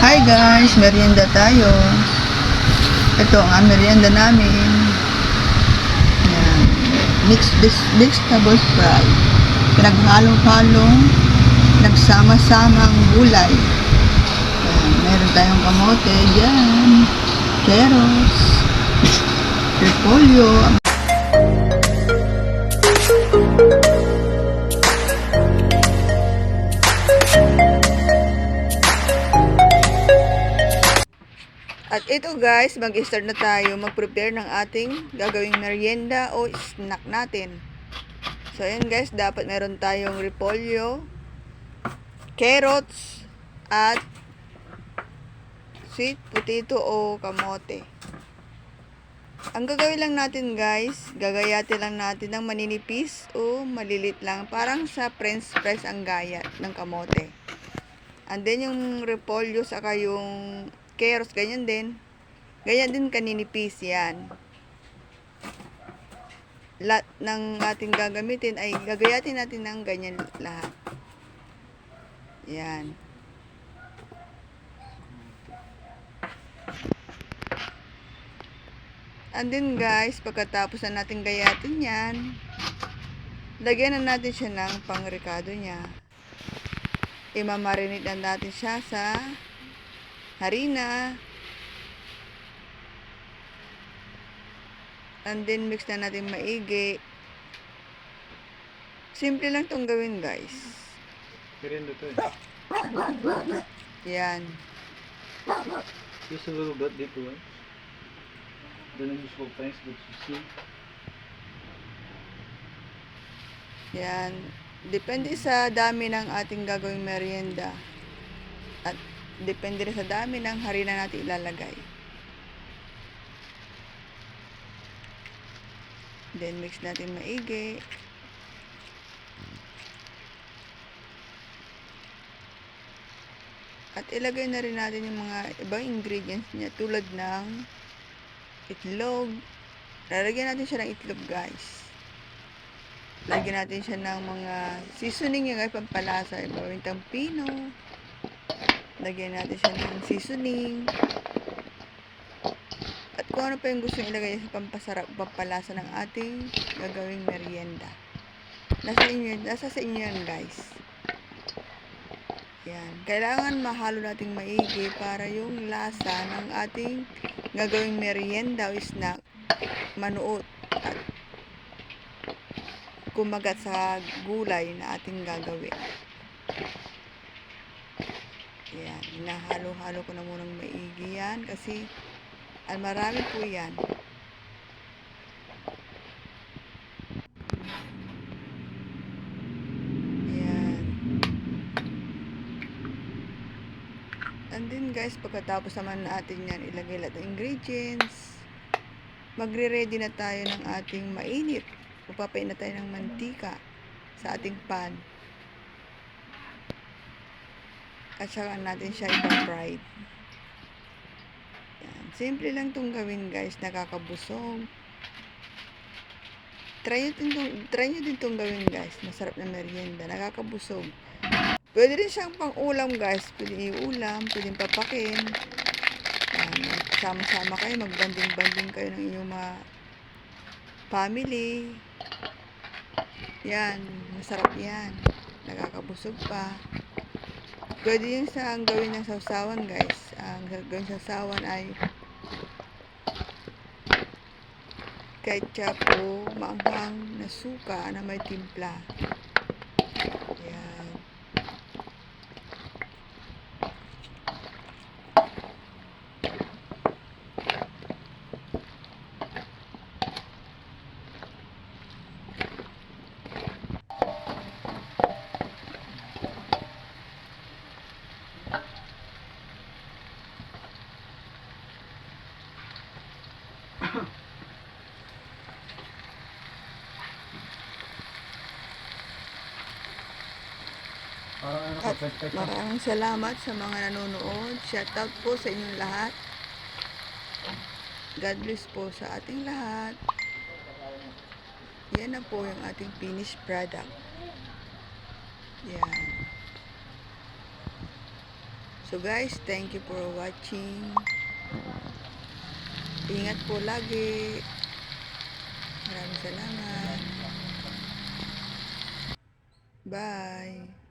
Hi guys, merienda tayo. Ito ang merienda namin. Yan. Mixed vegetables fry. Pinaghalo-halong, nagsama-samang gulay. Yan. Meron tayong kamote dyan. Carrots. Repolyo. At ito guys, mag-start na tayo mag-prepare ng ating gagawing merienda o snack natin. So ayan guys, dapat meron tayong repolyo, carrots, at sweet potato o kamote. Ang gagawin lang natin guys, gagayatin lang natin ng maninipis o malilit lang. Parang sa french fries ang gayat ng kamote. And then yung repolyo saka yung carrots, ganyan din. Ganyan din kaninipis yan. Lahat ng ating gagamitin ay gagayatin natin ng ganyan lahat. Yan. And then guys, pagkatapos na natin gayatin yan, lagyan na natin siya ng pangrekado niya. Imamarinate na natin siya sa harina. And then mix na natin maigi. Simple lang tong gawin guys. Merienda to eh. Yan. Just a little bit deeper one. Then I just will thanks but you see. Yan. Depende sa dami ng ating gagawing merienda. At depende rin sa dami ng harina natin ilalagay. Then mix natin maigi. At ilagay na rin natin yung mga ibang ingredients niya tulad ng itlog. Lalagyan natin siya ng itlog guys. Lagyan natin siya ng mga seasoning yung guys, pampalasa. Ibawintang pino. Lagyan natin siya ng seasoning. At kung ano pa yung gusto ilagay sa pampasarap, pampalasa ng ating gagawing merienda. Nasa inyo, nasa sa inyo yan guys. Yan. Kailangan mahalo nating maigi para yung lasa ng ating gagawing merienda o snack manuot at kumagat sa gulay na ating gagawin. Yan. Hinahalo-halo ko na munang maigi yan kasi ay marami po yan. Yan. And then guys, pagkatapos naman natin yan, ilagay lahat ng ingredients. Magre-ready na tayo ng ating mainit. Pupapain na tayo ng mantika sa ating pan. At saka natin siya ipa-fried. Yan. Simple lang itong gawin guys, nakakabusog. Try nyo din try nyo din tong gawin guys. Masarap na merienda, nakakabusog. Pwede rin siyang pang ulam guys. Pwede iulam, pwede papakin. Sama-sama kayo, magbanding-banding kayo ng inyong mga family. Yan, masarap yan. Nakakabusog pa. Pwede yung sa ang gawin ng sausawan guys. Ang gagawin sa sausawan ay ketchup o maanghang na suka na may timpla. Yan. Parang At maraming salamat sa mga nanonood. Shout out po sa inyong lahat. God bless po sa ating lahat. Yan na po yung ating finished product. Yan. So guys, thank you for watching. Ingat po lagi. Maraming salamat. Bye.